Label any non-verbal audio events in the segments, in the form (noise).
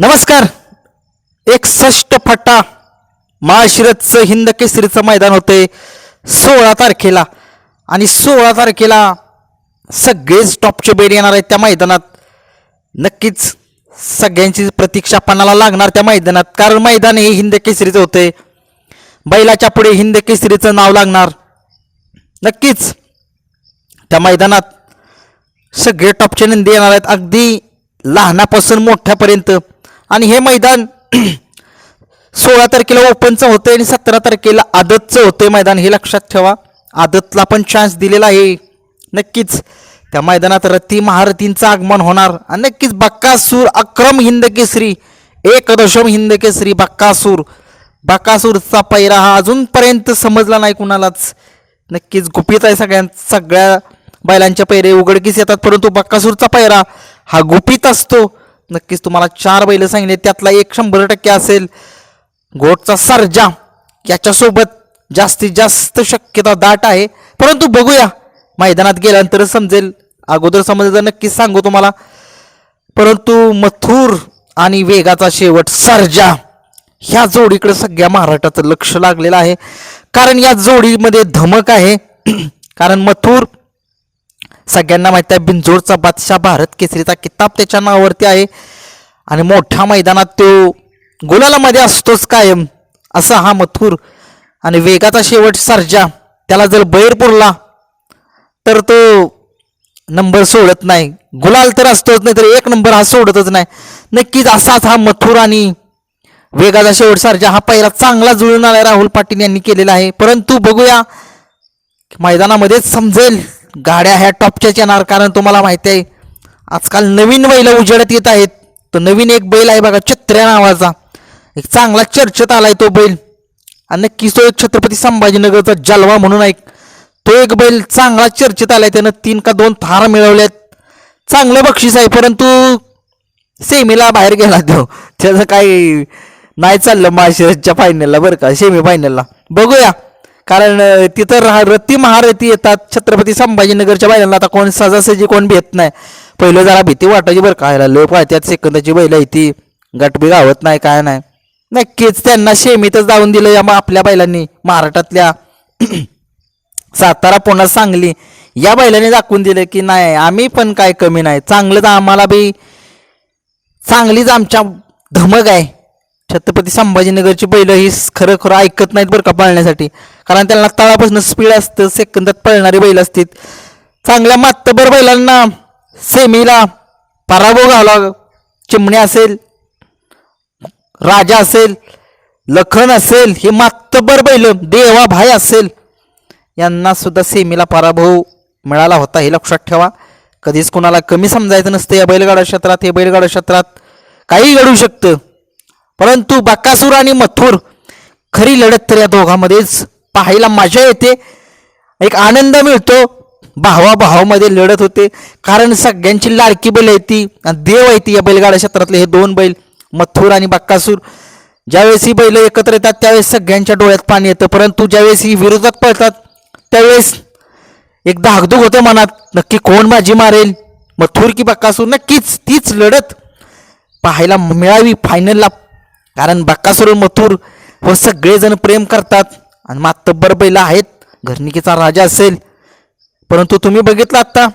नमस्कार. एकसष्ट फटा महाशिरतचं हिंद केसरीचं मैदान होते सोळा तारखेला. आणि सोळा तारखेला सगळेच टॉपचे बेड येणार आहेत त्या मैदानात. नक्कीच सगळ्यांची प्रतीक्षा पणाला लागणार त्या मैदानात. कारण मैदान हे हिंद केसरीचं होते. बैलाच्या पुढे हिंद केसरीचं नाव लागणार. नक्कीच त्या मैदानात सगळे टॉपचे नंदी येणार आहेत. अगदी लहानापासून मोठ्यापर्यंत. आणि हे मैदान (clears throat) सोळा तारखेला ओपनचं होतं आणि सतरा तारखेला आदतचं होतं मैदान. हे लक्षात ठेवा. आदतला पण चान्स दिलेला आहे. नक्कीच त्या मैदानात रती महारथींचं आगमन होणार. आणि नक्कीच बक्कासूर अक्रम हिंद केसरी एक हिंद केसरी बक्कासूर. बक्कासूरचा पैरा हा अजूनपर्यंत समजला नाही कुणालाच. नक्कीच गुपित आहे सगळ्यां सगळ्या बैलांच्या पैरे उघडकीस येतात परंतु बक्कासूरचा पैरा हा गुपित असतो. नक्कीच तुम्हाला चार बैल सांगितले त्यातला एक शंभर टक्के असेल. गोटचा सर्जा याच्यासोबत जास्तीत जास्त शक्यता दाट आहे. परंतु बघूया मैदानात गेल्यानंतर समजेल अगोदर समजायचं नक्कीच सांगू तुम्हाला. परंतु मथुर आणि वेगाचा शेवट सर्जा ह्या जोडीकडे सगळ्या महाराष्ट्राचं लक्ष लागलेलं आहे. कारण या जोडीमध्ये धमक आहे. (clears throat) कारण मथुर सगळ्यांना माहिती आहे बिंजोडचा बादशाह भारत केसरीचा किताब त्याच्या नावावरती आहे. आणि मोठ्या मैदानात तो गुलालामध्ये असतोच कायम असा हा मथुर आणि वेगाचा शेवट सर्जा. त्याला जर बैर पुरला तर तो नंबर सोडत नाही. गुलाल तर असतोच नाही तर एक नंबर हा सोडतच नाही. नक्कीच असाच हा मथुर आणि वेगाचा शेवट सर्जा हा पहिला चांगला जुळून आला राहुल पाटील यांनी केलेला आहे. परंतु बघूया मैदानामध्येच समजेल. गाड्या ह्या टॉपच्याच येणार कारण तुम्हाला माहिती आहे आजकाल नवीन बैल उजेडत येत आहेत. तर नवीन एक बैल आहे बघा छत्र्या नावाचा. एक चांगला चर्चेत आलाय तो बैल. आणि नक्कीच तो एक छत्रपती संभाजीनगरचा जलवा म्हणून एक तो एक बैल चांगला चर्चेत आलाय. त्यानं तीन का दोन थार मिळवल्यात. चांगलं बक्षीस आहे परंतु सेमीला बाहेर गेला तो. त्याचं काही नाही चाललं माशिरसच्या फायनलला बरं का सेमी फायनलला बघूया. कारण तिथं रा रती महारथी येतात. छत्रपती संभाजीनगरच्या बैलांना आता कोण सहजासहजी कोण भेट नाही. पहिलं जरा भीती वाटायची बरं काय ह्याला लय पाहत्यात सेकंदाची बैल आहे ती. गटबी गावत नाही काय नाही. नक्कीच त्यांना सेमीतच जाऊन दिलं या मग आपल्या बैलांनी महाराष्ट्रातल्या. (clears throat) सातारा पुन्हा सांगली. या बैलांनी दाखवून दिलं की नाही आम्ही पण काय कमी नाही. चांगलंच आम्हाला बी चांगलीच आमच्या धमक आहे. छत्रपती संभाजीनगरची बैलं ही खरं खरं ऐकत नाहीत बरं का पाळण्यासाठी. कारण त्यांना तळापासून स्पीड असतं सेकंदात पळणारी बैल असतील चांगल्या मातबर बैलांना सेमीला पराभव घाला चिमणी असेल राजा असेल लखन असेल हे मातबर बैल देवा भाई असेल यांना सुद्धा सेमीला पराभव मिळाला होता हे लक्षात ठेवा. कधीच कोणाला कमी समजायचं नसतं या बैलगाडा क्षेत्रात हे बैलगाडा क्षेत्रात काही घडू शकतं. परंतु बकासूर आणि मथुर खरी लढत तर या दोघांमध्येच पाहायला मजा येते. एक आनंद मिळतो. भावा भावामध्ये लढत होते. कारण सगळ्यांची लाडकी बैल आहे ती. आणि देव आहे ती या बैलगाडा क्षेत्रातले हे दोन बैल. मथुर आणि बक्कासूर ज्यावेळेस ही बैल एकत्र येतात त्यावेळेस सगळ्यांच्या डोळ्यात पाणी येतं. परंतु ज्यावेळेस ही विरोधात पळतात त्यावेळेस एक धाकधूक होतं मनात. नक्की कोण माझी मारेल? मथुर की बक्कासूर नक्कीच तीच लढत पाहायला मिळावी फायनलला कारण बक्कासूर मथुर व सगळेजण प्रेम करतात. आणि मातब्बर बैल आहेत. घरणिकेचा राजा असेल. परंतु तुम्ही बघितलं आत्ता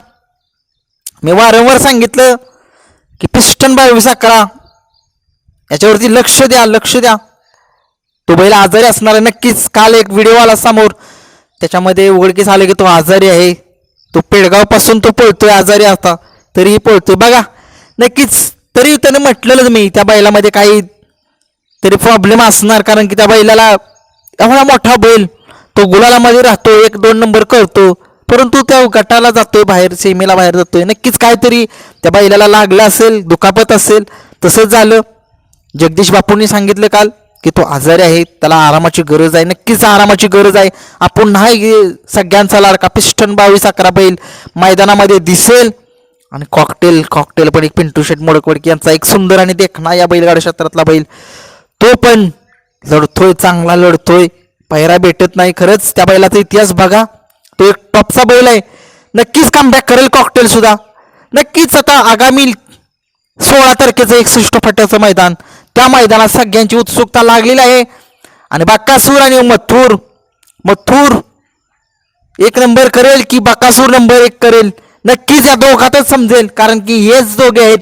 मी वारंवार सांगितलं की पिस्टन बावीस करा याच्यावरती लक्ष द्या लक्ष द्या. तो बैल आजारी असणार आहे. नक्कीच काल एक व्हिडिओ आला समोर. त्याच्यामध्ये उघडकीस आलं की तो आजारी आहे. तो पेडगावपासून तो पळतोय आजारी आता. तरीही पळतोय. बघा नक्कीच तरी त्याने म्हटलेलं मी त्या बैलामध्ये काही तरी प्रॉब्लेम असणार. कारण की त्या बैलाला एवढा मोठा बैल तो गुलालामध्ये राहतो एक दोन नंबर करतो परंतु त्या गटाला जातोय बाहेर सेमीला बाहेर जातोय. नक्कीच काहीतरी त्या बैलाला लागलं असेल दुखापत असेल तसंच झालं. जगदीश बापूंनी सांगितलं काल की तो आजारी आहे त्याला आरामाची गरज आहे नक्कीच आरामाची गरज आहे. आपण नाही सगळ्यांचा लाडका पिस्टन बावीस अकरा बैल मैदानामध्ये दिसेल. आणि कॉकटेल कॉकटेल पण एक पिंटू शेट मोडकवडकी यांचा एक सुंदर आणि देखणा या बैलगाड्या क्षेत्रातला बैल. तो पण लढतोय चांगला लढतोय. पहिरा भेटत नाही खरंच. त्या बैलाचा इतिहास बघा. तो एक टॉपचा बैल आहे. नक्कीच कमबॅक करेल कॉकटेल सुद्धा. नक्कीच आता आगामी सोळा तारखेचं एकसष्ट फट्ट्याचं मैदान. त्या मैदानात सगळ्यांची उत्सुकता लागलेली आहे. आणि बाक्कासूर आणि मथुर. मथूर एक नंबर करेल की बाकासूर नंबर एक करेल? नक्कीच या दोघातच समजेल. कारण की हेच दोघे आहेत.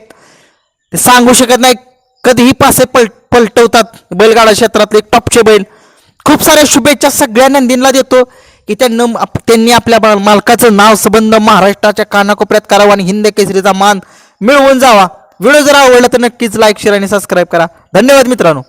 ते सांगू शकत नाही कधीही पासे पल पलटवतात. बैलगाडा क्षेत्रातले एक टॉपचे बैल. खूप साऱ्या शुभेच्छा सगळ्या नंदींना देतो की त्यांना त्यांनी आपल्या मालकाचं नाव संबंध महाराष्ट्राच्या कानाकोपऱ्यात करावा आणि हिंद केसरीचा मान मिळवून जावा. व्हिडिओ जर आवडला तर नक्कीच लाईक शेअर आणि सबस्क्राईब करा. धन्यवाद मित्रांनो.